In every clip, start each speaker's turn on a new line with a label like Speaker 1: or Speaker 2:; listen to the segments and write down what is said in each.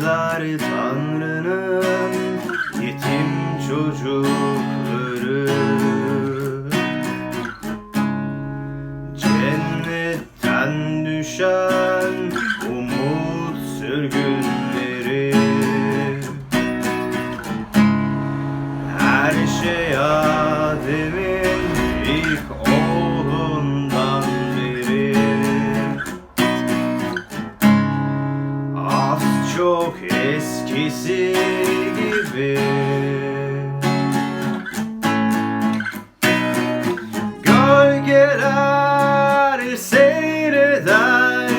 Speaker 1: Bizler Tanrı'nın yetim çocukları. Cennetten düşen umut sürgünleri. Her şey Adem'in ilk oğlundan çok eskisi gibi. Gölgeler seyreder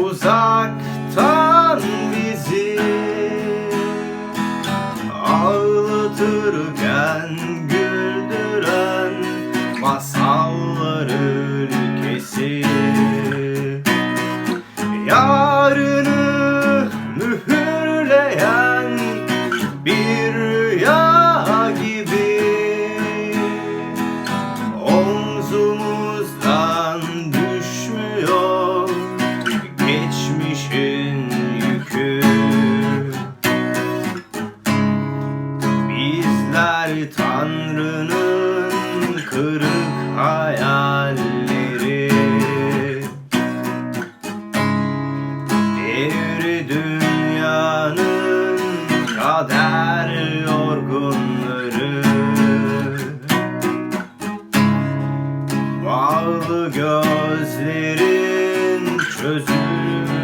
Speaker 1: uzaktan bizi. Ağlatırken güldüren masallar Bizler Tanrı'nın kırık hayalleri. Devri dünyanın kader yorgunları. Bağlı gözlerin çözülmüş